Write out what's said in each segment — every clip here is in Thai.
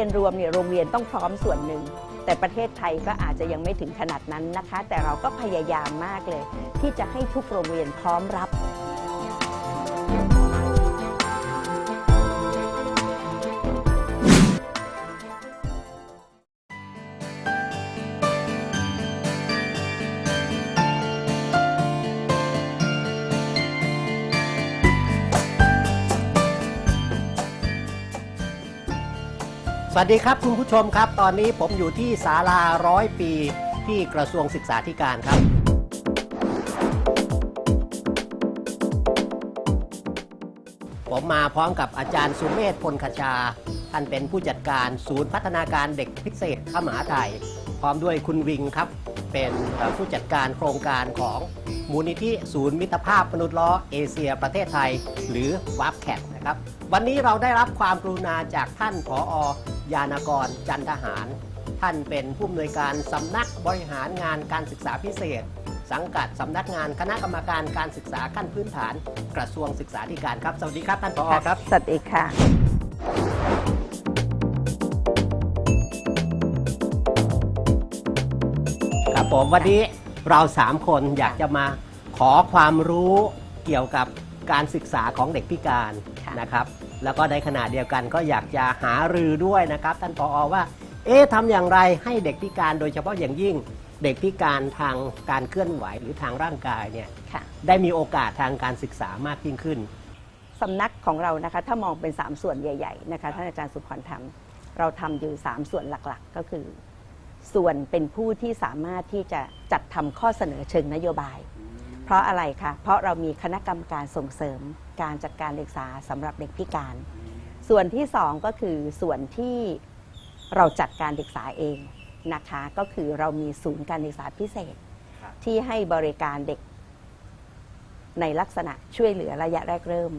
รียนรวมเนี่ยโรงเรียนต้องพร้อมส่วนหนึ่ง แต่ประเทศไทยก็อาจจะยังไม่ถึงขนาดนั้นนะคะ แต่เราก็พยายามมากเลย ที่จะให้ทุกโรงเรียนพร้อมรับ วัสดีครับคุณผู้ชมครับ ตอนนี้ผมอยู่ที่ศาลาร้อยปีที่กระทรวงศึกษาธิการครับ ผมมาพร้อมกับอาจารย์สุเมธพลคชา ท่านเป็นผู้จัดการศูนย์พัฒนาการเด็กพิเศษข้ามหาไทยพร้อมด้วยคุณวิงครับ เป็นผู้จัดการโครงการของมูลนิธิศูนย์มิตรภาพมนุษย์ล้อเอเชียประเทศไทย หรือวับแคทนะครับ วันนี้เราได้รับความกรุณาจากท่านผอ ยานกรจันทหาร ท่านเป็นผู้อำนวยการสำนักบริหารงานการศึกษาพิเศษ สังกัดสำนักงานคณะกรรมการการศึกษาขั้นพื้นฐาน กระทรวงศึกษาธิการครับ สวัสดีครับท่านผอครับ สวัสดีค่ะ ครับผมวันนี้เราสามคนอยากจะมาขอความรู้เกี่ยวกับการศึกษาของเด็กพิการค่ะนะครับ แล้วก็ในขณะเดียวกันก็อยากจะหารือด้วยนะครับ ท่านผอว่า เอ๊ะทำอย่างไรให้เด็กพิการโดยเฉพาะอย่างยิ่ง เด็กพิการทางการเคลื่อนไหวหรือทางร่างกายเนี่ยค่ะได้มีโอกาสทางการศึกษามากยิ่งขึ้น สำนักของเรานะคะ ถ้ามองเป็น 3 ส่วนใหญ่ๆนะคะท่านอาจารย์สุพรทำเราทำอยู่ 3 ส่วนหลักๆ ก็คือ ส่วนเป็นผู้ที่สามารถที่จะจัดทำข้อเสนอเชิงนโยบาย เพราะอะไรคะเพราะเรามีคณะกรรมการส่งเสริมการจัดการศึกษาสำหรับเด็กพิการ ส่วนที่ 2 ก็คือส่วนที่เราจัดการศึกษาเองนะคะ ก็คือเรามีศูนย์การศึกษาพิเศษ ครับที่ให้บริการเด็กในลักษณะช่วยเหลือระยะแรกเริ่ม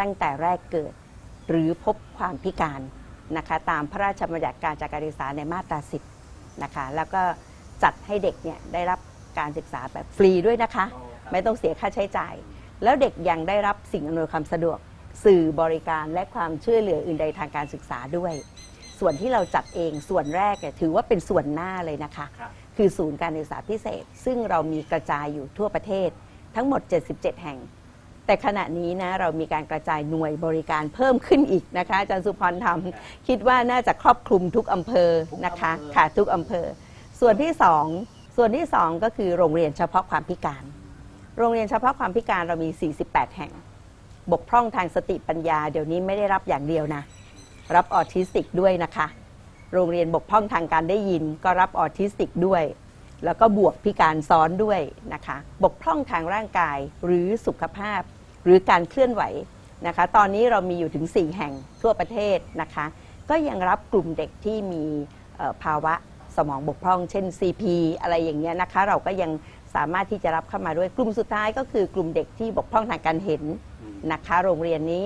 ตั้งแต่แรกเกิดหรือพบความพิการนะคะ ตามพระราชบัญญัติการจัดการศึกษาในมาตรา10นะคะ แล้วก็จัดให้เด็กเนี่ยได้รับการศึกษาแบบฟรีด้วยนะคะ ไม่ต้องเสียค่าใช้จ่าย แล้วเด็กยังได้รับสิ่งอำนวยความสะดวก สื่อบริการและความช่วยเหลืออื่นใดทางการศึกษาด้วย ส่วนที่เราจัดเองส่วนแรกเนี่ยถือว่าเป็นส่วนหน้าเลยนะคะครับคือศูนย์การศึกษาพิเศษ ซึ่งเรามีกระจายอยู่ทั่วประเทศ ทั้งหมด 77 แห่ง แต่ขณะนี้นะเรามีการกระจายหน่วยบริการเพิ่มขึ้นอีกนะคะอาจารย์สุพรทำคิดว่าน่าจะครอบคลุมทุกอำเภอนะคะทุกอำเภอค่ะทุกอำเภอ ส่วนที่สองส่วนที่สองก็คือโรงเรียนเฉพาะความพิการ โรงเรียนเฉพาะความพิการเรามี 48 แห่ง บกพร่องทางสติปัญญา เดี๋ยวนี้ไม่ได้รับอย่างเดียวนะ รับออทิสติกด้วยนะคะ โรงเรียนบกพร่องทางการได้ยิน ก็รับออทิสติกด้วย แล้วก็บวกพิการซ้อนด้วยนะคะ บกพร่องทางร่างกายหรือสุขภาพ หรือการเคลื่อนไหวนะคะ ตอนนี้เรามีอยู่ถึง 4 แห่งทั่วประเทศนะคะ ก็ยังรับกลุ่มเด็กที่มีภาวะสมองบกพร่อง เช่น CP อะไรอย่างเงี้ยนะคะ เราก็ยัง สามารถที่จะรับเข้ามาด้วยกลุ่มสุดท้ายก็คือกลุ่มเด็กที่บกพร่องทางการเห็นนะคะ โรงเรียนนี้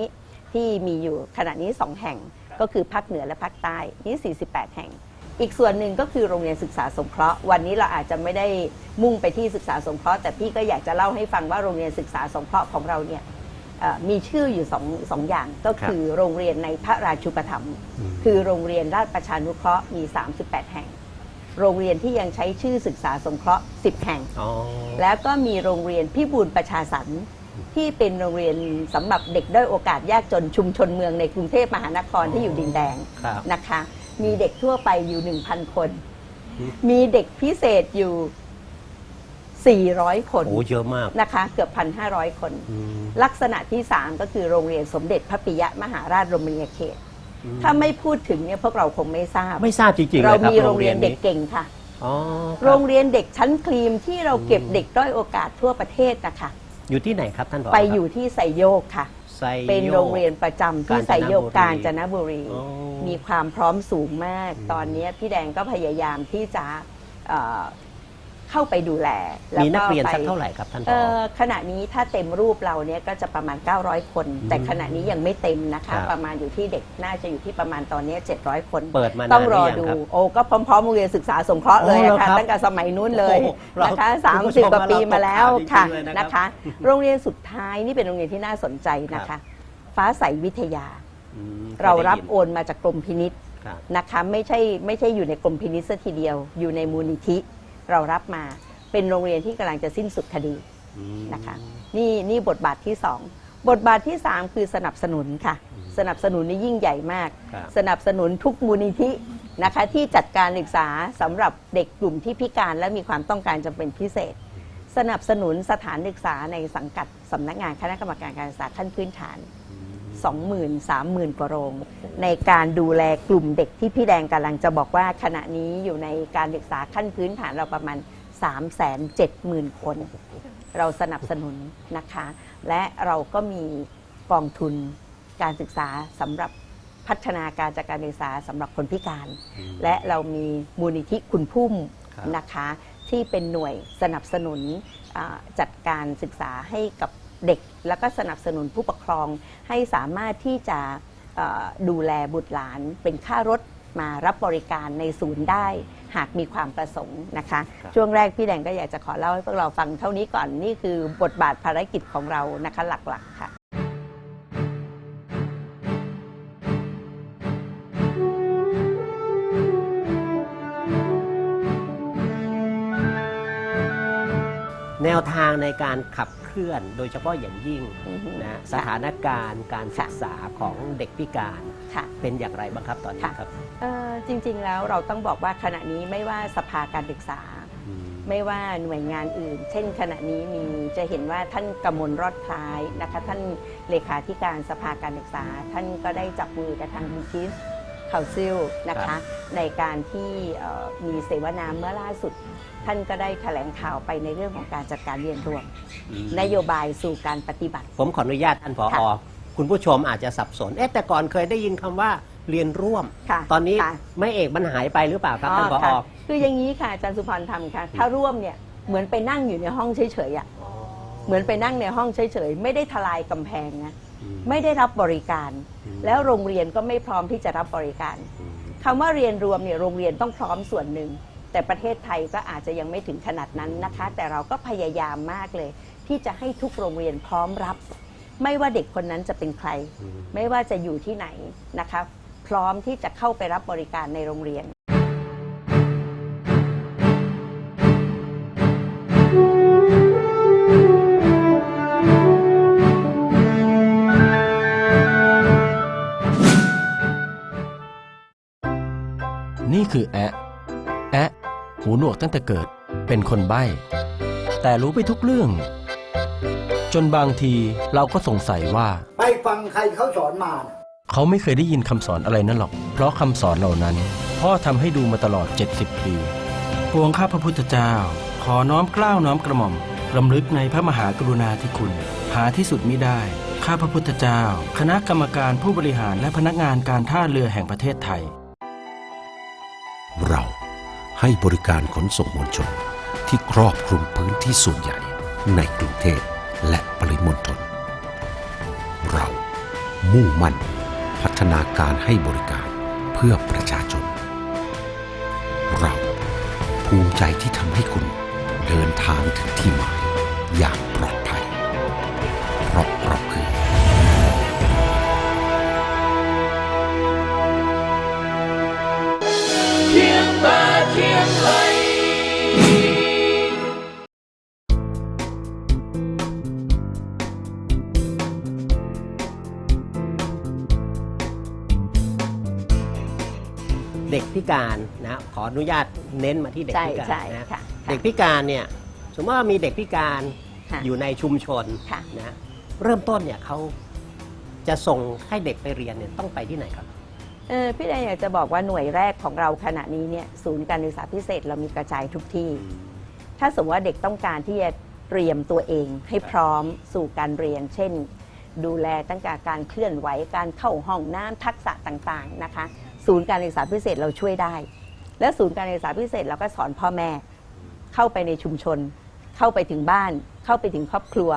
ที่มีอยู่ขณะนี้ 2 แห่งก็คือภาคเหนือและภาคใต้นี่ 48 แห่ง อีกส่วนหนึ่งก็คือโรงเรียนศึกษาสงเคราะห์วันนี้เราอาจจะไม่ได้มุ่งไปที่ศึกษาสงเคราะห์แต่พี่ก็อยากจะเล่าให้ฟังว่าโรงเรียนศึกษาสงเคราะห์ของเราเนี่ยเอ่อมีชื่ออยู่สองสองอย่างก็คือโรงเรียนในพระราชูปถัมภ์คือโรงเรียนราชประชานุเคราะห์มี 38 แห่ง โรงเรียนที่ยังใช้ชื่อศึกษาสงเคราะห์ 10 แห่ง อ๋อ แล้วก็มีโรงเรียนพิบูลประชาสรรค์ที่เป็นโรงเรียนสำหรับเด็กด้อยโอกาสยากจนชุมชนเมืองในกรุงเทพมหานครที่อยู่ดินแดงครับ นะคะ มีเด็กทั่วไปอยู่ 1,000 คนอืมมีเด็กพิเศษอยู่ 400 คนโอ้เยอะมากนะคะ เกือบ 1,500 คน อืม ลักษณะที่ 3 ก็คือโรงเรียนสมเด็จพระปิยะมหาราชรมณียเขตอืม ถ้าไม่พูดถึงเนี่ยพวกเราคงไม่ทราบ ไม่ทราบจริงๆเราเลยครับมีโรงเรียนเด็กนี้เก่งค่ะออ๋อครับโรงเรียนเด็กชั้นครีมที่เราเก็บเด็กด้อยโอกาสทั่วประเทศนะคะอยู่ที่ไหนครับท่านผอไปครับอยู่ที่ไซโยกค่ะไซโยกเป็นโรงเรียนประจำที่ไซโยกกาญจนบุรีอ๋อมีความพร้อมสูงมาก ตอนนี้พี่แดงก็พยายามที่จะ เอ่อเข้าไปดูแลแล้วมีนักเรียนไปสักเท่าไหร่ครับท่านผเอ่ออขณะนี้ถ้าเต็มรูปเราเนี่ยก็จะประมาณ 900 คน แต่ขณะนี้ยังไม่เต็มนะครัคะบประมาณอยู่ที่เด็กน่าจะอยู่ที่ประมาณตอนนี้ 700 คนเปิดมานานต้องรอหรือยังดูครับโอ้ก็พร้อมๆโรงเรียนศึกษาสงเคราะห์เลยโอ้อะค่ะเหรอครับตั้งแต่สมัยนู้นเลยโอ้โหเรานะคะคุณผู้ชม30กว่าปีมาแล้วเราตกข่าวค่ะจริงๆเลยนะครับนะคะ โรงเรียนสุดท้ายนี่เป็นโรงเรียนที่น่าสนใจนะครัคะบฟ้าใสวิทยาอืมเรารับคยได้ยินโอนมาจากกรมพินิษครับนะคะไม่ใช่ไม่ใช่อยู่ในกรมพินิษซะทีเดียวอยู่ในมูลนิธิ เรารับมาเป็นโรงเรียนที่กำลังจะสิ้นสุดคดีอืมนะคะนี่นี่บทบาทที่สองบทบาทที่สามคือสนับสนุนค่ะ สนับสนุนนี่ยิ่งใหญ่มากครับสนับสนุนทุกมูลนิธินะคะที่จัดการศึกษาสำหรับเด็กกลุ่มที่พิการและมีความต้องการจำเป็นพิเศษ สนับสนุนสถานศึกษาในสังกัดสำนักงานคณะกรรมการการศึกษาขั้นพื้นฐาน 20,000 30,000 กว่าโรง ในการดูแลกลุ่มเด็กที่พี่แดงกำลังจะบอกว่าขณะนี้อยู่ในการศึกษาขั้นพื้นฐานเราประมาณ 370,000 คน เราสนับสนุนนะคะ และเราก็มีกองทุนการศึกษาสำหรับพัฒนาการจากการศึกษาสำหรับคนพิการ และเรามีมูลนิธิคุณพุ่มครับนะคะ ที่เป็นหน่วยสนับสนุนอ่าจัดการศึกษาให้กับ เด็ก แล้วก็สนับสนุนผู้ปกครองให้สามารถที่จะเอ่อดูแลบุตรหลาน เป็นค่ารถมารับบริการในศูนย์ได้ หากมีความประสงค์นะคะครับช่วงแรกพี่แดงก็อยากจะขอเล่าให้พวกเราฟังเท่านี้ก่อนนี่คือบทบาทภารกิจของเรานะคะหลักๆค่ะแนวทางในการขับ เคลื่อน โดยเฉพาะอย่างยิ่งอือฮึ นะสถานการณ์การศึกษาของเด็กพิการค่ะ เป็นอย่างไรบ้างครับตอนนี้ค่ะครับเอ่อจริงๆแล้วเราต้องบอกว่าขณะนี้ไม่ว่าสภาการศึกษา อืม ไม่ว่าหน่วยงานอื่น เช่น ขณะนี้มีจะเห็นว่าท่านกมลรอดคล้ายนะคะ ท่านเลขาธิการสภาการศึกษา ท่านก็ได้จับมือกับทางบิทิส คาซิลนะคะ ในการที่เอ่อมีเสวนาเมื่อล่าสุด ท่านก็ได้แถลงข่าวไปในเรื่องของการจัดการเรียนรวมอืมนโยบายสู่การปฏิบัติ ผมขออนุญาตท่านผอค่ะคุณผู้ชมอาจจะสับสนเอ๊ะแต่ก่อนเคยได้ยินคำว่าเรียนร่วมค่ะตอนนี้ค่ะไม่เอกมันหายไปหรือเปล่าครับท่านผอค่ะคืออย่างนี้ค่ะอาจารย์สุพรทำค่ะ ถ้าร่วมเนี่ยเหมือนไปนั่งอยู่ในห้องเฉยๆอะเหมือนไปนั่งในห้องเฉยๆ ไม่ได้ทลายกำแพงนะอืม ไม่ได้รับบริการอืมแล้วโรงเรียนก็ไม่พร้อมที่จะรับบริการอืมคำว่าเรียนรวมเนี่ยโรงเรียนต้องพร้อมส่วนหนึ่ง แต่ประเทศไทยก็อาจจะยังไม่ถึงขนาดนั้นนะคะ แต่เราก็พยายามมากเลย ที่จะให้ทุกโรงเรียนพร้อมรับ ไม่ว่าเด็กคนนั้นจะเป็นใครอืมไม่ว่าจะอยู่ที่ไหนนะคะ พร้อมที่จะเข้าไปรับบริการในโรงเรียน นี่คือแอะ แอะ หูหนวกตั้งแต่เกิด เป็นคนใบ้ แต่รู้ไปทุกเรื่อง จนบางทีเราก็สงสัยว่า ไปฟังใครเขาสอนมา เขาไม่เคยได้ยินคำสอนอะไรนั่นหรอก เพราะคำสอนเหล่านั้น พ่อทำให้ดูมาตลอด 70 ปี ปวงข้าพระพุทธเจ้า ขอน้อมเกล้าวน้อมกระหม่อมรำลึกในพระมหากรุณาธิคุณ หาที่สุดมิได้ ข้าพระพุทธเจ้า คณะกรรมการผู้บริหารและพนักงานการท่าเรือแห่งประเทศไทยเรา ให้บริการขนส่งมวลชน ที่ครอบคลุมพื้นที่ส่วนใหญ่ในกรุงเทพและปริมณฑลเรามุ่งมั่นพัฒนาการให้บริการเพื่อประชาชน เราภูมิใจที่ทำให้คุณเดินทางถึงที่หมายอย่างปลอด เชียงไหลเด็กพิการนะขออนุญาตเน้นมาที่เด็กใช่พิการใช่นะค่ะ เด็กพิการเนี่ยสมมติว่ามีเด็กพิการค่ะอยู่ในชุมชนค่ะ นะเริ่มต้นเนี่ยเขาจะส่งให้เด็กไปเรียนเนี่ยต้องไปที่ไหนครับ เออพี่แดงอยากจะบอกว่าหน่วยแรกของเราขณะนี้เนี่ยศูนย์การศึกษาพิเศษเรามีกระจายทุกที่ ถ้าสมมติว่าเด็กต้องการที่จะเตรียมตัวเองให้พร้อมสู่การเรียน เช่น ดูแลตั้งแต่การเคลื่อนไหวการเข้าห้องน้ำทักษะต่างๆนะคะ ศูนย์การศึกษาพิเศษเราช่วยได้ และศูนย์การศึกษาพิเศษเราก็สอนพ่อแม่ เข้าไปในชุมชน เข้าไปถึงบ้าน เข้าไปถึงครอบครัว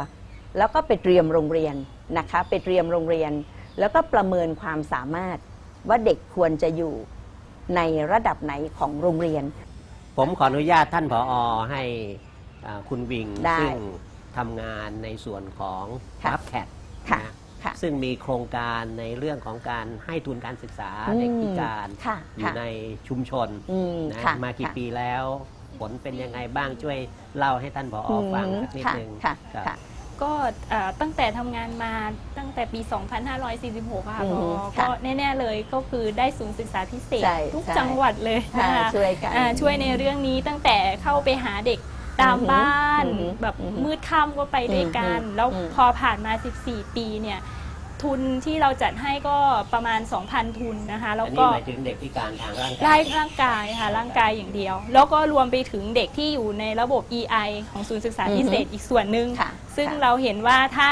แล้วก็ไปเตรียมโรงเรียนนะคะ ไปเตรียมโรงเรียน แล้วก็ประเมินความสามารถ ว่าเด็กควรจะอยู่ในระดับไหนของโรงเรียน ผมขออนุญาตท่านผอให้อ่าคุณวิง ได้ซึ่งทำงานในส่วนของค่ะรับแคทค่ะนะค่ะซึ่งมีโครงการในเรื่องของการให้ทุนการศึกษาอืมเด็กพิการค่ะอยู่ค่ะ ในชุมชนอืมนะค่ะมากี่ค่ะ ปีแล้ว ผลเป็นยังไงบ้างช่วยเล่าให้ท่านผอฟังสักนิดค่ะนึงค่ะครับ ค่ะ ก็เอ่อตั้งแต่ทำงานมาตั้งแต่ปี 2546อะค่ะอืพมอค่ะก็แน่ๆเลยก็คือได้ศูนย์ศึกษาพิเศษใช่ทุกใช่ จังหวัดเลยค่ะนะคะ ช่วยกัน อ่าช่วยในเรื่องนี้ตั้งแต่เข้าไปหาเด็กตามอือหือบ้าน อือหือแบบอือหือมืดค่ำก็ไปด้วยกัน อือหือแล้วอืมพอผ่านมา 14 ปีเนี่ย ทุนที่เราจัดให้ก็ประมาณ 2,000 ทุนนะคะแล้วอันนี้ก็หมายถึงเด็กพิการทางร่างกาได้ยร่างกายค่ะร่างกายอย่างเดียว แล้วก็รวมไปถึงเด็กที่อยู่ในระบบ EI ของศูนย์ศึกษาพิเศษอีกส่วนหนึ่งค่ะซึ่งค่ะ เราเห็นว่าถ้า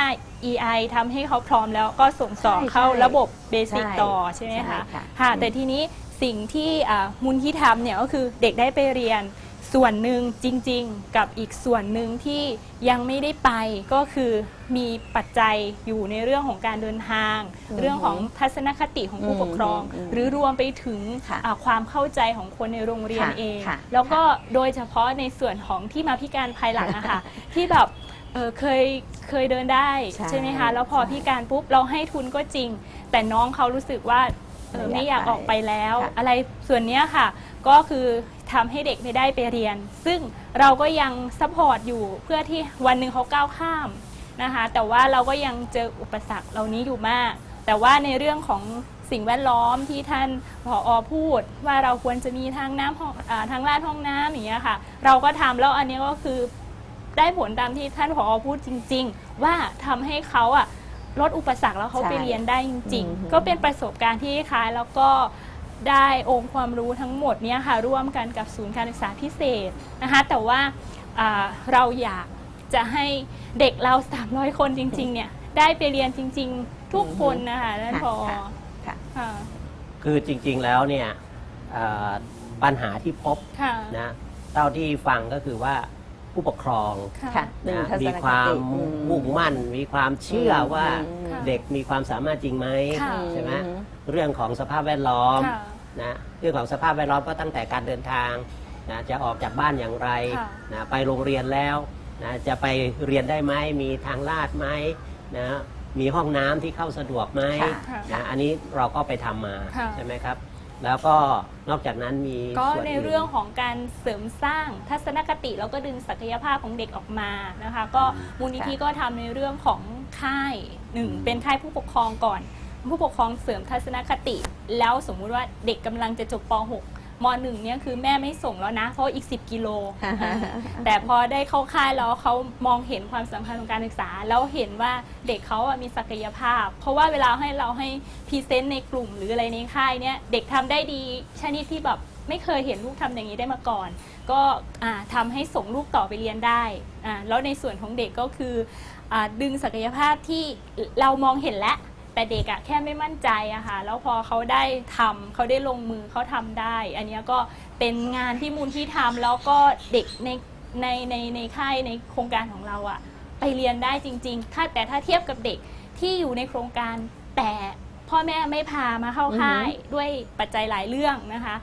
EI ทำให้เขาพร้อมแล้วก็ส่งต่อใช่เข้าใช่ระบบเบสิกใช่ต่อใช่ไหมใช่คะค่ะค่ะอืมแต่ทีนี้สิ่งที่อ่ามูลที่ทำเนี่ยก็คือเด็กได้ไปเรียน ส่วนหนึ่งจริงๆ กับอีกส่วนหนึ่งที่ยังไม่ได้ไปก็คือมีปัจจัยอยู่ในเรื่องของการเดินทางอืมเรื่องของทัศนคติของผู้ปกครองอืมหรือรวมไปถึงค่ะอ่าความเข้าใจของคนในโรงเรียนค่ะเองค่ะแล้วก็โดยเฉพาะในส่วนของที่มาพิการภายหลังอะค่ะที่แบบเออเคยเคยเดินได้ใช่ใช่ไหมคะแล้วพอใช่พิการปุ๊บเราให้ทุนก็จริง แต่น้องเขารู้สึกว่าเออไม่ไม่อายอยากกออกไปแล้วค่ะอะไรส่วนเนี้ยค่ะก็คือ ทำให้เด็กไม่ได้ไปเรียน ซึ่งเราก็ยังซัพพอร์ตอยู่เพื่อที่วันหนึ่งเขาก้าวข้ามนะคะ แต่ว่าเราก็ยังเจออุปสรรคเหล่านี้อยู่มาก แต่ว่าในเรื่องของสิ่งแวดล้อมที่ท่านผออพูด ว่าเราควรจะมีทางน้ำห้องอาทางลาดห้องน้ำอย่างเงี้ยค่ะ เราก็ทำแล้วอันนี้ก็คือได้ผลตามที่ท่านผออพูดจริง ๆ ว่าทำให้เขาอะลดอุปสรรคแล้วเขาใช่ไปเรียนได้จริงอืมๆก็เป็นประสบการณ์ที่คล้ายแล้วก็ ได้องค์ความรู้ทั้งหมดเนี้ยค่ะร่วมกันกับศูนย์การศึกษาพิเศษนะคะแต่ว่าอ่าเราอยากจะให้เด็กเรา 300 คนจริงๆเนี่ยได้ไปเรียนจริง ๆ ทุกคนนะคะท่านผอค่ะค่ะค่ะคือจริงๆแล้วเนี่ยเอ่อปัญหาที่พบค่ะนะเท่าที่ฟังก็คือว่าผู้ปกครองค่ะหนึ่งนะทัศนคติมีความอืมมุ่งมั่น มีความเชื่ออมว่าค่ะเด็กมีความสามารถจริงไหมค่ะใช่ไหมอืม เรื่องของสภาพแวดล้อมค่ะนะเรื่องของสภาพแวดล้อมก็ตั้งแต่การเดินทางนะจะออกจากบ้านอย่างไรค่ะนะไปโรงเรียนแล้วนะจะไปเรียนได้ไหมมีทางลาดไหมนะมีห้องน้ำที่เข้าสะดวกไหมค่ะนะอันนี้เราก็ไปทำมาค่ะ ใช่ไหมครับ แล้วก็นอกจากนั้นมีก็ส่วนในอื่นเรื่องของการเสริมสร้างทัศนคติแล้วก็ดึงศักยภาพของเด็กออกมานะคะ ก็มูลนิธิก็ทำในเรื่องของค่ายหนึ่งเป็นค่ายผู้ปกครองก่อน ผู้ปกครองเสริมทัศนคติ แล้วสมมุติว่าเด็กกำลังจะจบป .6 ม .1 เนี่ยคือแม่ไม่ส่งแล้วนะ เพราะอีก 10 กิโล แต่พอได้เข้าค่ายแล้วเขามองเห็นความสำคัญของการศึกษา แล้วเห็นว่าเด็กเขาอะมีศักยภาพ เพราะว่าเวลาให้เราให้พรีเซนต์ในกลุ่มหรืออะไรในค่ายเนี่ยเด็กทำได้ดีชนิดที่แบบไม่เคยเห็นลูกทำอย่างนี้ได้มาก่อน ก็อ่าทำให้ส่งลูกต่อไปเรียนได้อ่าแล้วในส่วนของเด็กก็คืออาดึงศักยภาพที่เรามองเห็นแล้ว แต่เด็กอะแค่ไม่มั่นใจอะค่ะแล้วพอเขาได้ทำเขาได้ลงมือเขาทำได้ อันเนี้ยก็เป็นงานที่มูลที่ทำแล้วก็เด็กในในในในค่ายในโครงการของเราอะไปเรียนได้จริง ๆ ถ้าแต่ถ้าเทียบกับเด็กที่อยู่ในโครงการแต่พ่อแม่ไม่พามาเข้าค่ายด้วยปัจจัยหลายเรื่องนะคะ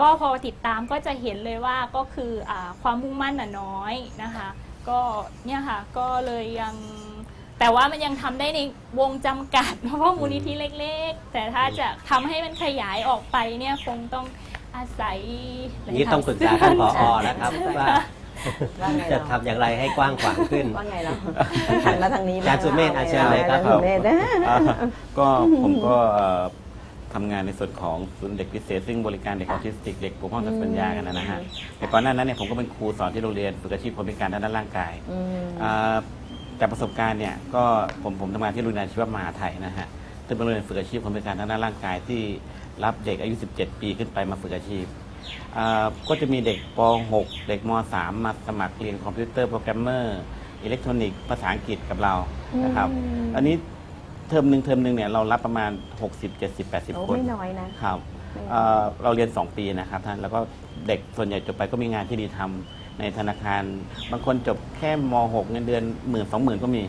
ก็พอติดตามก็จะเห็นเลยว่าก็คืออาความมุ่งมั่นน่ะน้อยนะคะ ก็เนี่ยค่ะก็เลยยัง แต่ว่ามันยังทำได้ในวงจำกัด เพราะว่ามูลนิธิเล็ก ๆ แต่ถ้าจะทำให้มันขยายออกไปเนี่ยคงต้องอาศัยหลายนี่ต้องปรึกษาท่านผอนะครับว่าว่าไงจะเราทำอย่างไรให้กว้างขวางขึ้น ว่าไงเราหันมาทางนี้อาจารย์สุเมธอาเชิญเลยครับ อาจาย์สุเมธนะ อ่าก็ผมก็เอ่อทำงานในส่วนของศูนย์เด็กพิเศษ ซึ่งบริการเด็กอค่ะอทิสติก เด็กปกห้องทางปัญญากันนะฮะแต่ก่อนหน้านั้นเนี่ยผมก็เป็นครูสอนที่โรงเรียนฝึกอาชีพคนพิการด้านร่างกายอืม อ่า จากประสบการณ์เนี่ยก็ผมผมทำงานที่โรงเรียนอาชีวมหาไทยนะฮะซึ่งเป็นโรงเรียนฝึกอาชีพคนพิการทางด้านร่างกายที่รับเด็กอายุ 17 ปีขึ้นไปมาฝึกอาชีพอ่าก็จะมีเด็กป .6 เด็กม .3 มาสมัครเรียนคอมพิวเตอร์โปรแกรมเมอร์อิเล็กทรอนิกส์ภาษาอังกฤษกับเรานะครับ อันนี้เทอมหนึ่งเทอมหนึ่งเนี่ยเรารับประมาณ 60 70 80โอ้คนไม่น้อยนะครับเอ่อเราเรียน 2 ปีนะครับท่านแล้วก็เด็กส่วนใหญ่จบไปก็มีงานที่ดีทำ ในธนาคาร บางคนจบแค่ม .6 เงินเดือนหมื่นสองหมื่นก็มี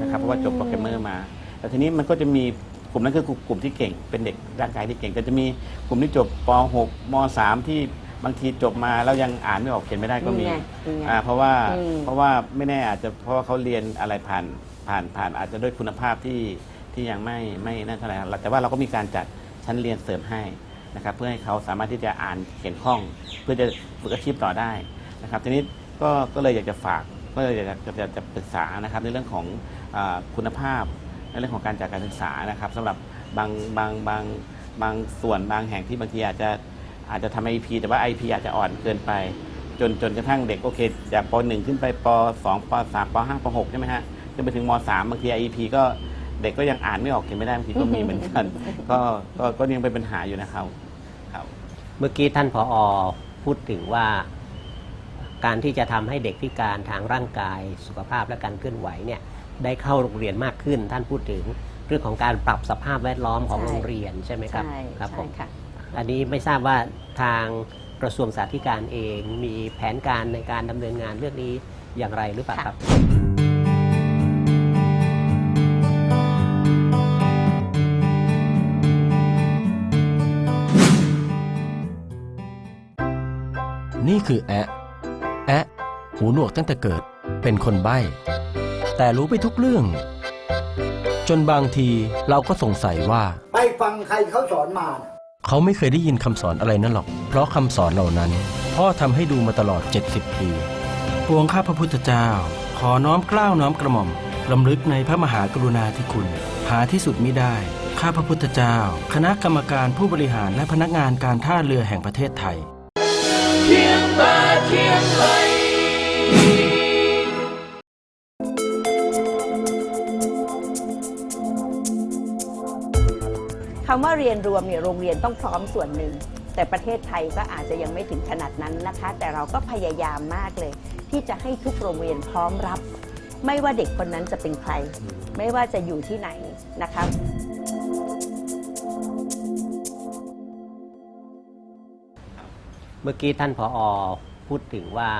นะครับเพราะว่าจบโปรแกรมเมอร์มา แต่ทีนี้มันก็จะมีกลุ่มนั้นคือกลุ่มที่เก่ง เป็นเด็กร่างกายที่เก่ง ก็จะมีกลุ่มที่จบป .6 ม .3 ที่บางทีจบมาแล้วยังอ่านไม่ออกเขียนไม่ได้ก็มีนี่ไงนี่ไงอ่าเพราะว่าอืมเพราะว่าไม่แน่อาจจะเพราะว่าเขาเรียนอะไรผ่านผ่านผ่านอาจจะด้วยคุณภาพที่ที่ยังไม่ไม่นั่นเท่าไหร่ครับแต่ว่าเราก็มีการจัดชั้นเรียนเสริมให้นะครับเพื่อให้เขาสามารถที่จะอ่านเขียนคล่อง เพื่อจะฝึกอาชีพต่อได้ นะครับทีนี้ก็ก็เลยอยากจะฝากก็เลยอยากจะจะจะปรึกษานะครับในเรื่องของอาคุณภาพในเรื่องของการจัดการศึกษานะครับสำหรับบางบางบางบางส่วนบางแห่งที่บางทีอาจจะอาจจะทำไอพีแต่ว่า IP อาจจะอ่อนเกินไป จนจนกระทั่งเด็กโอเคจากป .1 ขึ้นไปป .2 ป .3 ป .5 ป .6 ใช่ไหมฮะจนไปถึงม .3 บางที IEP ก็เด็กก็ยังอ่านไม่ออกเขียนไม่ได้บางทีก็มีเหมือนกัน ก็ก็ก็ยังเป็นปัญหาอยู่นะครับครับ เมื่อกี้ท่านผออพูดถึงว่า การที่จะทำให้เด็กพิการทางร่างกาย สุขภาพและการเคลื่อนไหวเนี่ยได้เข้าโรงเรียนมากขึ้น ท่านพูดถึงเรื่องของการปรับสภาพแวดล้อมของใช่โรงเรียนใช่ไหมครับใช่ครับผใช่มค่ะอันนี้ไม่ทราบว่าทางกระทรวงสาธารณสุขเองมีแผนการในการดำเนินงานเรื่องนี้อย่างไรหรือเปล่าครับนี่คือแอะ แอะหูหนวกตั้งแต่เกิดเป็นคนใบ้ แต่รู้ไปทุกเรื่อง จนบางทีเราก็สงสัยว่า ไปฟังใครเขาสอนมาน่ะเขาไม่เคยได้ยินคำสอนอะไรนั่นหรอก เพราะคำสอนเหล่านั้น พ่อทำให้ดูมาตลอด 70 ปี ปวงข้าพระพุทธเจ้า ขอน้อมเกล้าวน้อมกระหม่อมรำลึกในพระมหากรุณาธิคุณ หาที่สุดมิได้ ข้าพระพุทธเจ้า คณะกรรมการผู้บริหารและพนักงานการท่าเรือแห่งประเทศไทย เชียงบาเชียงไหลคำว่าเรียนรวมเนี่ยโรงเรียนต้องพร้อมส่วนหนึ่ง แต่ประเทศไทยก็อาจจะยังไม่ถึงขนาดนั้นนะคะ แต่เราก็พยายามมากเลย ที่จะให้ทุกโรงเรียนพร้อมรับ ไม่ว่าเด็กคนนั้นจะเป็นใคร ไม่ว่าจะอยู่ที่ไหนนะคะ มื่อกี้ท่านผออพูดถึงว่า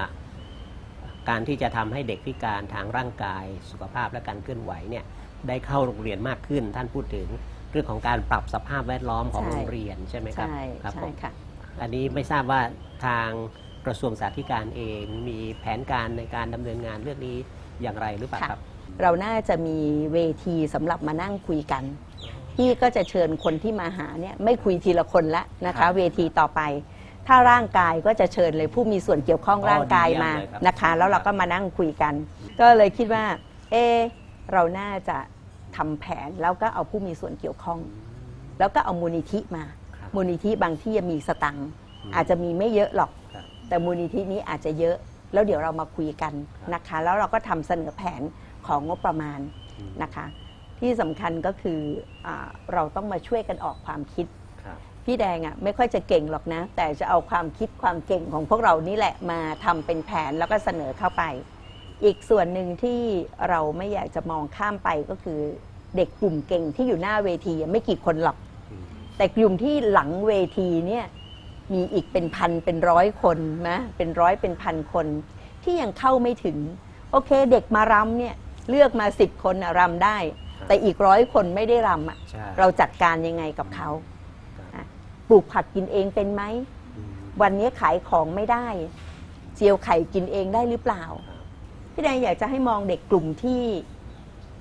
การที่จะทำให้เด็กพิการทางร่างกายสุขภาพและการเคลื่อนไหวเนี่ยได้เข้าโรงเรียนมากขึ้น ท่านพูดถึงเรื่องของการปรับสภาพแวดล้อมของใช่โรงเรียนใช่ไหมครับใช่ครับผใช่มค่ะอันนี้ไม่ทราบว่าทางกระทรวงสาธารณสุขเองมีแผนการในการดำเนินงานเรื่องนี้อย่างไรหรือเปล่าค่ะครับ เราน่าจะมีเวทีสำหรับมานั่งคุยกันพี่ก็จะเชิญคนที่มาหาเนี่ยไม่คุยทีละคนละนะครัคะบเวทีต่อไป ถ้าร่างกายก็จะเชิญเลยผู้มีส่วนเกี่ยวข้องอ๋อร่างกายดีเยี่ยมมาเลยครับ นะคะ แล้วเราก็มานั่งคุยกัน ก็เลยคิดว่า เอะเราน่าจะทำแผนแล้วก็เอาผู้มีส่วนเกี่ยวข้อง แล้วก็เอามูลนิธิมา ครับ มูลนิธิบางที่มีสตังค์อาจจะมีไม่เยอะหรอก ครับ แต่มูลนิธินี้อาจจะเยอะ แล้วเดี๋ยวเรามาคุยกันนะคะ แล้วเราก็ทำเสนอแผนของงบประมาณนะคะ ที่สำคัญก็คืออาเราต้องมาช่วยกันออกความคิดครับ พี่แดงอะ่ะไม่ค่อยจะเก่งหรอกนะ แต่จะเอาความคิดความเก่งของพวกเรานี่แหละมาทำเป็นแผนแล้วก็เสนอเข้าไป อีกส่วนหนึ่งที่เราไม่อยากจะมองข้ามไปก็คือเด็กกลุ่มเก่งที่อยู่หน้าเวทีอะไม่กี่คนหรอก แต่กลุ่มที่หลังเวทีเนี่ยมีอีกเป็นพันเป็นร้อยคนนะเป็นร้อยเป็นพันคน ที่ยังเข้าไม่ถึง โอเคเด็กมารำเนี่ยเลือกมาสิบคนอะรำได้ แต่อีกร้อยคนไม่ได้รำอะใช่เราจัดการยังไงกับเขาอะ ปลูกผักกินเองเป็นไหม วันนี้ขายของไม่ได้ เจียวไข่กินเองได้หรือเปล่า พี่แดงอยากจะให้มองเด็กกลุ่มที่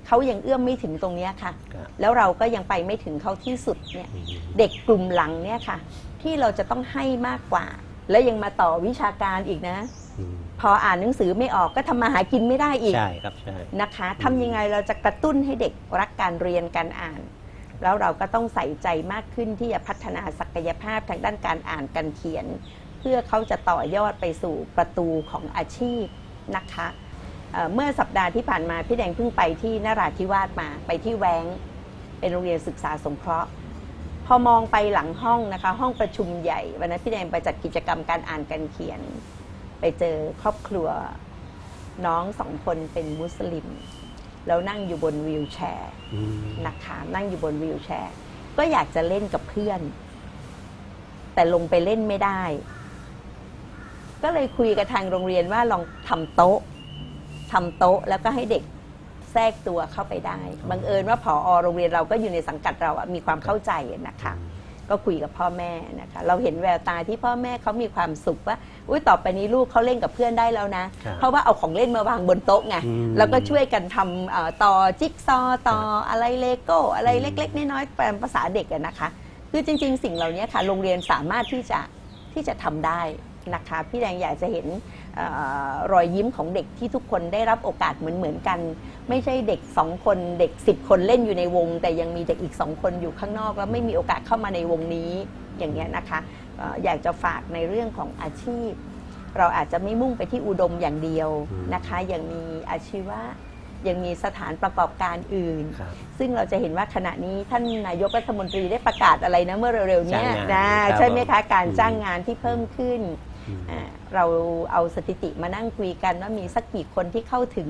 เขายังเอื้อมไม่ถึงตรงเนี้ยค่ะครับแล้วเราก็ยังไปไม่ถึงเขาที่สุดเนี่ย เด็กกลุ่มหลังเนี่ยค่ะ ที่เราจะต้องให้มากกว่า แล้วยังมาต่อวิชาการอีกนะอืมพออ่านหนังสือไม่ออกก็ทำมาหากินไม่ได้อีกใช่ครับใช่นะคะทำยังไงเราจะกระตุ้นให้เด็กรักการเรียนการอ่าน แล้วเราก็ต้องใส่ใจมากขึ้นที่จะพัฒนาศักยภาพทางด้านการอ่านการเขียน เพื่อเขาจะต่อยอดไปสู่ประตูของอาชีพนะคะเเมื่อสัปดาห์ที่ผ่านมาพี่แดงเพิ่งไปที่นราธิวาสมาไปที่แวงเป็นโรงเรียนศึกษาสงเคราะห์ พอมองไปหลังห้องนะคะ ห้องประชุมใหญ่วันนั้นพี่แดงไปจัดกิจกรรมการอ่านการเขียน ไปเจอครอบครัวน้องสองคนเป็นมุสลิม แล้วนั่งอยู่บนวีลแชร์นะคะนั่งอยู่บนวีลแชร์ ก็อยากจะเล่นกับเพื่อน แต่ลงไปเล่นไม่ได้ ก็เลยคุยกับทางโรงเรียนว่าลองทำโต๊ะทำโต๊ะแล้วก็ให้เด็กแทรกตัวเข้าไปได้บังเอิญว่าผอโรงเรียนเราก็อยู่ในสังกัดเราอะมีความเข้าใจนะคะ ก็คุยกับพ่อแม่นะคะเราเห็นแววตาที่พ่อแม่เขามีความสุขว่าอุ้ยต่อไปนี้ลูกเขาเล่นกับเพื่อนได้แล้วนะครับเพราะว่าเอาของเล่นมาวางบนโต๊ะไงอืมแล้วก็ช่วยกันทำเอ่อต่อจิ๊กซอว์ต่ออะไรเลโก้อะไรเล็ก ๆ น้อยๆแปลภาษาเด็กอะนะคะ คือจริง ๆ สิ่งเหล่านี้ค่ะโรงเรียนสามารถที่จะที่จะทำได้นะคะพี่แดงอยากจะเห็นเออ รอยยิ้มของเด็กที่ทุกคนได้รับโอกาสเหมือนเหมือนๆกัน ไม่ใช่เด็กสองคนเด็กสิบคนเล่นอยู่ในวง แต่ยังมีเด็กอีกสองคนอยู่ข้างนอก แล้วไม่มีโอกาสเข้ามาในวงนี้อย่างเงี้ยนะคะเอ่ออยากจะฝากในเรื่องของอาชีพ เราอาจจะไม่มุ่งไปที่อุดมอย่างเดียวนะคะ ยังมีอาชีวะยังมีสถานประกอบการอื่นครับซึ่งเราจะเห็นว่าขณะนี้ท่านนายกรัฐมนตรีได้ประกาศอะไรนะเมื่อเร็วๆเนี้ยจ้างงานนะครับใช่ไหมคะการอืมจ้างงานที่เพิ่มขึ้นอืมอ่า เราเอาสถิติมานั่งคุยกันว่ามีสักกี่คนที่เข้าถึง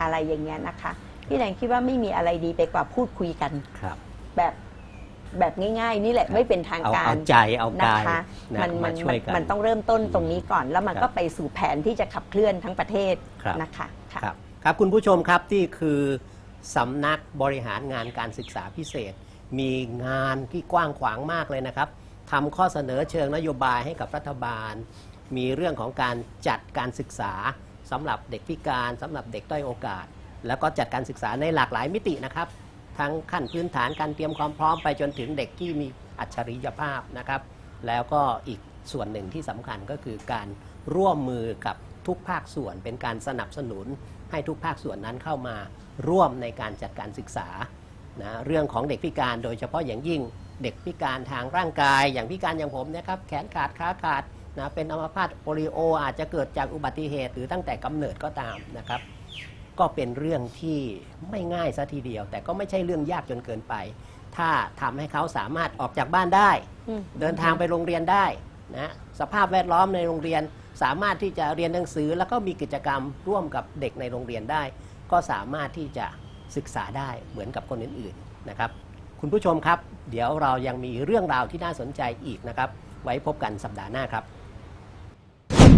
อะไรอย่างเงี้ยนะคะพี่แดงคิดว่าไม่มีอะไรดีไปกว่าพูดคุยกันครับแบบแบบง่ายๆ นี่แหละไม่เป็นทางเอาการเอาใจเอานะกายคะนะมันมัมานช่วยกันมันต้องเริ่มต้นตรงนี้ก่อน แล้วมันครับก็ไปสู่แผนที่จะขับเคลื่อนทั้งประเทศครับนะคะค่ะครับครับคุณผู้ชมครับที่คือสำนักบริหารงานการศึกษาพิเศษ มีงานที่กว้างขวางมากเลยนะครับ ทำข้อเสนอเชิงนโยบายให้กับรัฐบาล มีเรื่องของการจัดการศึกษาสำหรับเด็กพิการสำหรับเด็กด้อยโอกาส แล้วก็จัดการศึกษาในหลากหลายมิตินะครับ ทั้งขั้นพื้นฐานการเตรียมความพร้อมไปจนถึงเด็กที่มีอัจฉริยภาพนะครับ แล้วก็อีกส่วนหนึ่งที่สำคัญก็คือการร่วมมือกับทุกภาคส่วนเป็นการสนับสนุนให้ทุกภาคส่วนนั้นเข้ามาร่วมในการจัดการศึกษานะเรื่องของเด็กพิการโดยเฉพาะอย่างยิ่ง เด็กพิการทางร่างกาย อย่างพิการอย่างผมเนะครับแขนขาดขาขาดนะเป็นอัมพาตโปลิโอ อาจจะเกิดจากอุบัติเหตุ หรือตั้งแต่กำเนิดก็ตามนะครับ ก็เป็นเรื่องที่ไม่ง่ายซะทีเดียว แต่ก็ไม่ใช่เรื่องยากจนเกินไป ถ้าทำให้เขาสามารถออกจากบ้านได้อืมเดินทางไปโรงเรียนได้นะสภาพแวดล้อมในโรงเรียนสามารถที่จะเรียนหนังสือ แล้วก็มีกิจกรรมร่วมกับเด็กในโรงเรียนได้ ก็สามารถที่จะศึกษาได้เหมือนกับคนอื่นๆนะครับ คุณผู้ชมครับ เดี๋ยวเรายังมีเรื่องราวที่น่าสนใจอีกนะครับ ไว้พบกันสัปดาห์หน้าครับ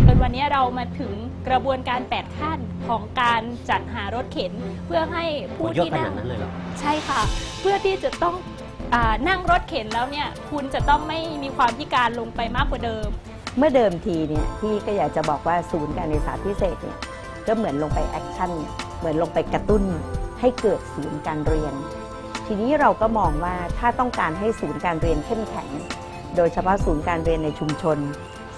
โดยวันนี้เรามาถึงกระบวนการ 8 ขั้นของการจัดหารถเข็น เพื่อให้ผู้โอ้เยอะที่ขนานั่ดงนั้นเลยเหรอใช่ค่ะ เพื่อที่จะต้องอานั่งรถเข็นแล้วเนี่ยคุณจะต้องไม่มีความพิการลงไปมากกว่าเดิม เมื่อเดิมทีเนี่ยพี่ก็อยากจะบอกว่าศูนย์การศึกษาพิเศษเนี่ยก็เหมือนลงไปแอคชั่นเหมือนลงไปกระตุ้นให้เกิดศูนย์การเรียน ทีนี้เราก็มองว่าถ้าต้องการให้ศูนย์การเรียนเข้มแข็ง โดยเฉพาะศูนย์การเรียนในชุมชน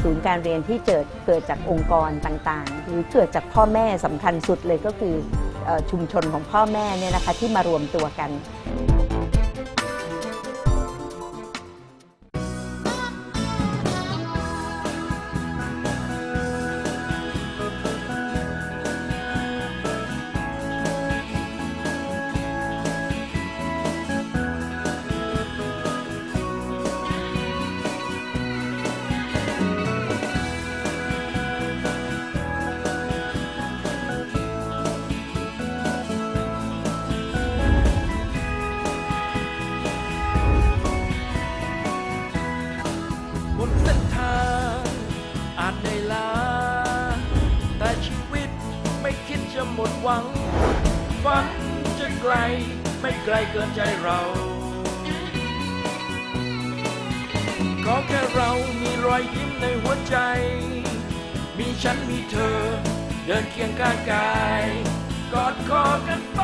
ศูนย์การเรียนที่เกิดเกิดจากองค์กรต่างๆ หรือเกิดจากพ่อแม่สำคัญสุดเลยก็คือออชุมชนของพ่อแม่เนี่ยนะคะที่มารวมตัวกัน กลเกินใจเราก็แค่เรามีรอยยิ้มในหัวใจ มีฉันมีเธอ เดินเคียงข้างกาย กอดคอกันไป